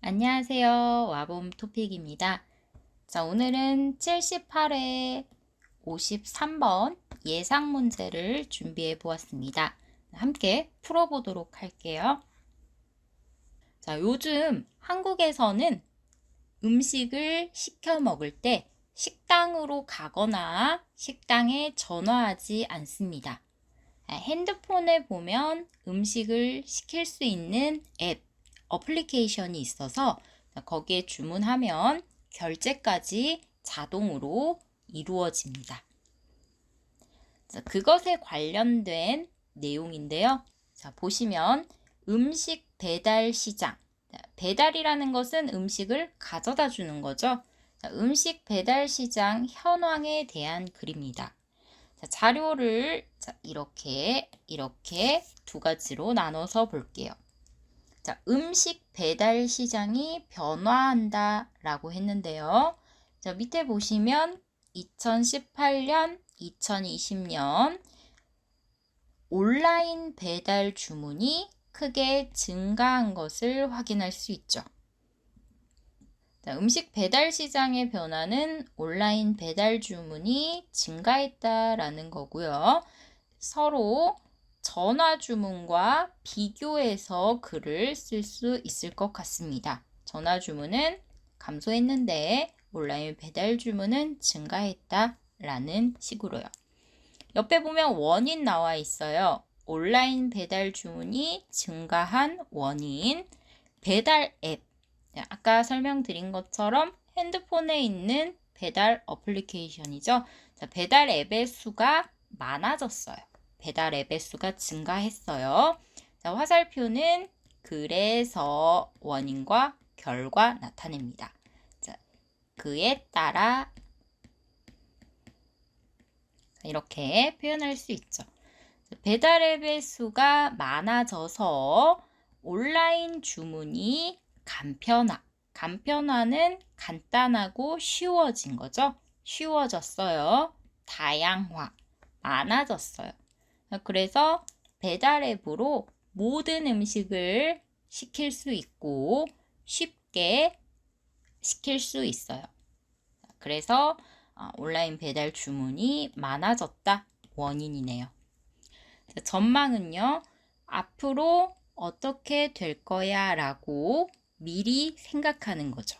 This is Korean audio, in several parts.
안녕하세요. 와봄 토픽입니다. 자, 오늘은 78회 53번 예상 문제를 준비해 보았습니다. 함께 풀어보도록 할게요. 자, 요즘 한국에서는 음식을 시켜 먹을 때 식당으로 가거나 식당에 전화하지 않습니다. 아, 핸드폰에 보면 음식을 시킬 수 있는 앱, 어플리케이션이 있어서 거기에 주문하면 결제까지 자동으로 이루어집니다. 자, 그것에 관련된 내용인데요. 자, 보시면 음식 배달 시장. 자, 배달이라는 것은 음식을 가져다 주는 거죠. 자, 음식 배달 시장 현황에 대한 글입니다. 자, 자료를 자, 이렇게 이렇게 두 가지로 나눠서 볼게요. 자, 음식 배달 시장이 변화한다 라고 했는데요. 자, 밑에 보시면 2018년, 2020년 온라인 배달 주문이 크게 증가한 것을 확인할 수 있죠. 자, 음식 배달 시장의 변화는 온라인 배달 주문이 증가했다라는 거고요. 서로 전화 주문과 비교해서 글을 쓸 수 있을 것 같습니다. 전화 주문은 감소했는데 온라인 배달 주문은 증가했다 라는 식으로요. 옆에 보면 원인 나와 있어요. 온라인 배달 주문이 증가한 원인, 배달 앱. 아까 설명드린 것처럼 핸드폰에 있는 배달 어플리케이션이죠. 자, 배달 앱의 수가 많아졌어요. 배달 앱의 수가 증가했어요. 자, 화살표는 그래서 원인과 결과 나타냅니다. 자, 그에 따라 이렇게 표현할 수 있죠. 배달 앱의 수가 많아져서 온라인 주문이 간편화. 간편화는 간단하고 쉬워진 거죠. 쉬워졌어요. 다양화. 많아졌어요. 그래서 배달 앱으로 모든 음식을 시킬 수 있고 쉽게 시킬 수 있어요. 그래서 어, 온라인 배달 주문이 많아졌다 원인이네요. 전망은요. 앞으로 어떻게 될 거야 라고 미리 생각하는 거죠.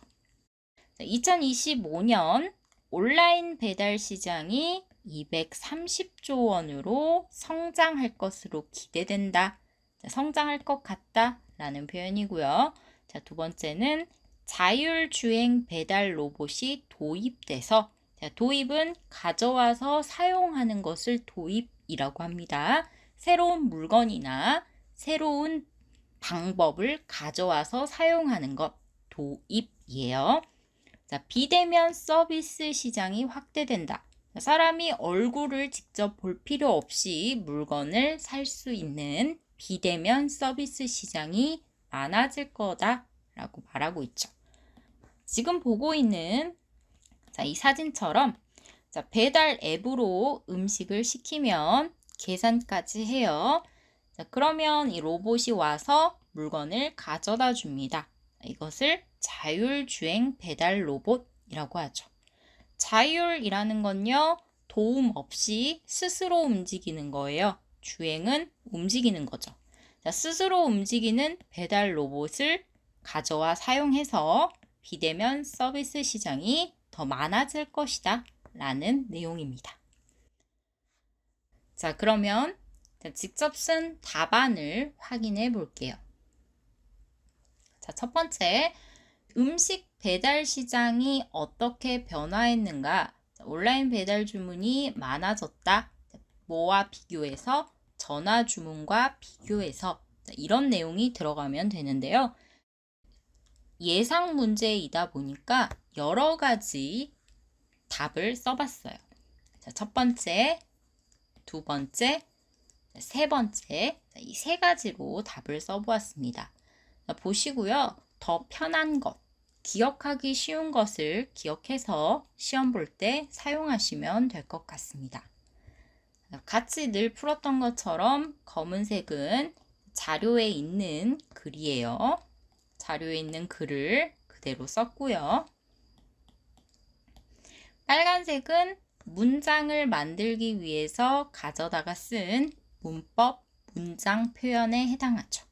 2025년 온라인 배달 시장이 230조 원으로 성장할 것으로 기대된다. 성장할 것 같다. 라는 표현이고요. 자, 두 번째는 자율주행 배달 로봇이 도입돼서 자, 도입은 가져와서 사용하는 것을 도입이라고 합니다. 새로운 물건이나 새로운 방법을 가져와서 사용하는 것 도입이에요. 자, 비대면 서비스 시장이 확대된다. 사람이 얼굴을 직접 볼 필요 없이 물건을 살 수 있는 비대면 서비스 시장이 많아질 거다라고 말하고 있죠. 지금 보고 있는 자, 이 사진처럼 자, 배달 앱으로 음식을 시키면 계산까지 해요. 자, 그러면 이 로봇이 와서 물건을 가져다 줍니다. 이것을 자율주행 배달 로봇이라고 하죠. 자율이라는 건요, 도움 없이 스스로 움직이는 거예요. 주행은 움직이는 거죠. 자, 스스로 움직이는 배달 로봇을 가져와 사용해서 비대면 서비스 시장이 더 많아질 것이다. 라는 내용입니다. 자, 그러면 직접 쓴 답안을 확인해 볼게요. 자, 첫 번째, 음식 배달 시장이 어떻게 변화했는가? 온라인 배달 주문이 많아졌다. 뭐와 비교해서 전화 주문과 비교해서 이런 내용이 들어가면 되는데요. 예상 문제이다 보니까 여러 가지 답을 써봤어요. 자, 첫 번째, 두 번째, 세 번째, 이 세 가지로 답을 써보았습니다. 보시고요. 더 편한 것, 기억하기 쉬운 것을 기억해서 시험 볼 때 사용하시면 될 것 같습니다. 같이 늘 풀었던 것처럼 검은색은 자료에 있는 글이에요. 자료에 있는 글을 그대로 썼고요. 빨간색은 문장을 만들기 위해서 가져다가 쓴 문법, 문장 표현에 해당하죠.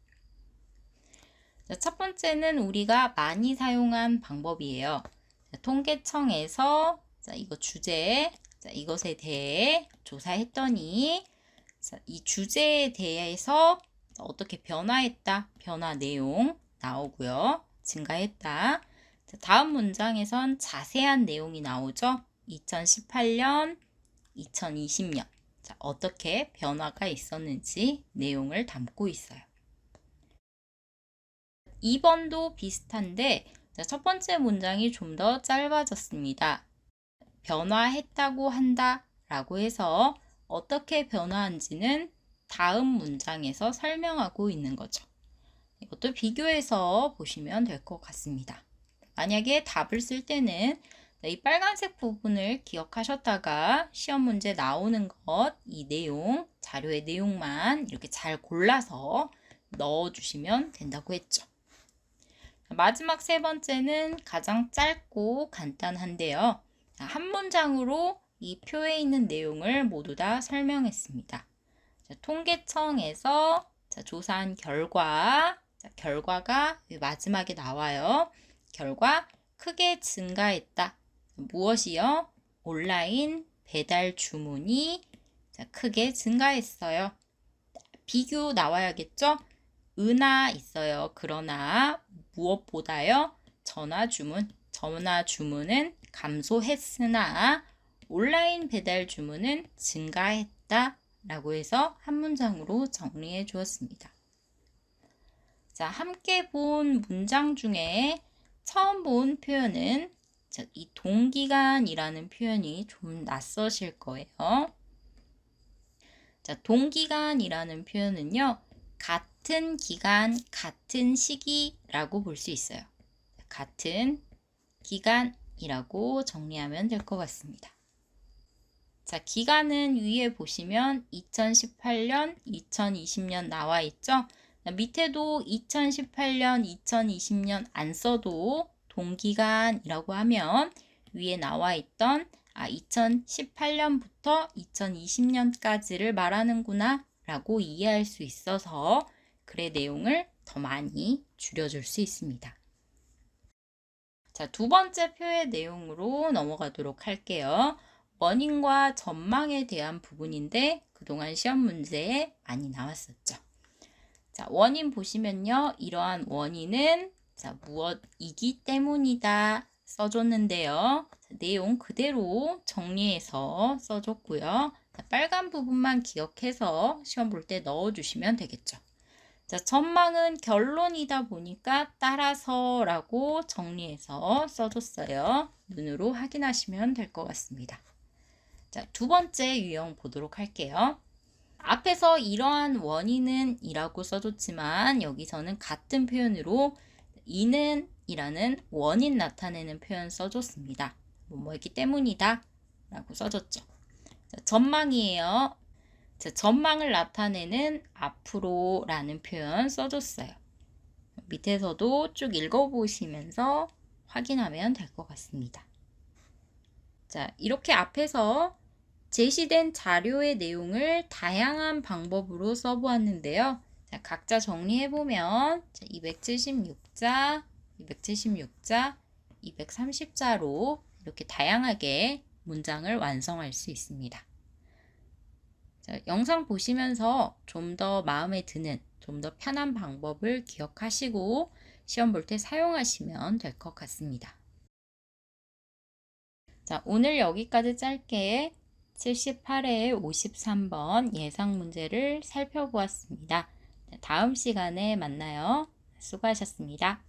자, 첫 번째는 우리가 많이 사용한 방법이에요. 자, 통계청에서 자, 이거 주제, 자, 이것에 대해 조사했더니 자, 이 주제에 대해서 어떻게 변화했다, 변화 내용 나오고요. 증가했다. 자, 다음 문장에선 자세한 내용이 나오죠. 2018년, 2020년. 자, 어떻게 변화가 있었는지 내용을 담고 있어요. 2번도 비슷한데 자, 첫 번째 문장이 좀 더 짧아졌습니다. 변화했다고 한다 라고 해서 어떻게 변화한지는 다음 문장에서 설명하고 있는 거죠. 이것도 비교해서 보시면 될 것 같습니다. 만약에 답을 쓸 때는 이 빨간색 부분을 기억하셨다가 시험 문제 나오는 것, 이 내용, 자료의 내용만 이렇게 잘 골라서 넣어주시면 된다고 했죠. 마지막 세 번째는 가장 짧고 간단한데요. 한 문장으로 이 표에 있는 내용을 모두 다 설명했습니다. 자, 통계청에서 자, 조사한 결과, 자, 결과가 마지막에 나와요. 결과 크게 증가했다. 무엇이요? 온라인 배달 주문이 자, 크게 증가했어요. 비교 나와야겠죠? 은하 있어요. 그러나 무엇보다요? 전화 주문. 전화 주문은 감소했으나 온라인 배달 주문은 증가했다. 라고 해서 한 문장으로 정리해 주었습니다. 자, 함께 본 문장 중에 처음 본 표현은 이 동기간이라는 표현이 좀 낯서실 거예요. 자, 동기간이라는 표현은요, 같은 기간, 같은 시기라고 볼 수 있어요. 같은 기간이라고 정리하면 될 것 같습니다. 자, 기간은 위에 보시면 2018년, 2020년 나와 있죠? 밑에도 2018년, 2020년 안 써도 동기간이라고 하면 위에 나와 있던 아, 2018년부터 2020년까지를 말하는구나 라고 이해할 수 있어서 글의 내용을 더 많이 줄여줄 수 있습니다. 자, 두 번째 표의 내용으로 넘어가도록 할게요. 원인과 전망에 대한 부분인데 그동안 시험 문제에 많이 나왔었죠. 자, 원인 보시면요. 이러한 원인은 자, 무엇이기 때문이다 써줬는데요. 자, 내용 그대로 정리해서 써줬고요. 자, 빨간 부분만 기억해서 시험 볼 때 넣어주시면 되겠죠. 자, 전망은 결론이다 보니까 따라서 라고 정리해서 써줬어요. 눈으로 확인하시면 될 것 같습니다. 자, 두 번째 유형 보도록 할게요. 앞에서 이러한 원인은 이라고 써줬지만 여기서는 같은 표현으로 이는 이라는 원인 나타내는 표현 써줬습니다. 뭐뭐였기 때문이다 라고 써줬죠. 자, 전망이에요. 자, 전망을 나타내는 앞으로라는 표현 써줬어요. 밑에서도 쭉 읽어보시면서 확인하면 될 것 같습니다. 자, 이렇게 앞에서 제시된 자료의 내용을 다양한 방법으로 써보았는데요. 자, 각자 정리해보면 276자, 276자, 230자로 이렇게 다양하게 문장을 완성할 수 있습니다. 자, 영상 보시면서 좀 더 마음에 드는, 좀 더 편한 방법을 기억하시고 시험 볼 때 사용하시면 될 것 같습니다. 자, 오늘 여기까지 짧게 78회 53번 예상 문제를 살펴보았습니다. 다음 시간에 만나요. 수고하셨습니다.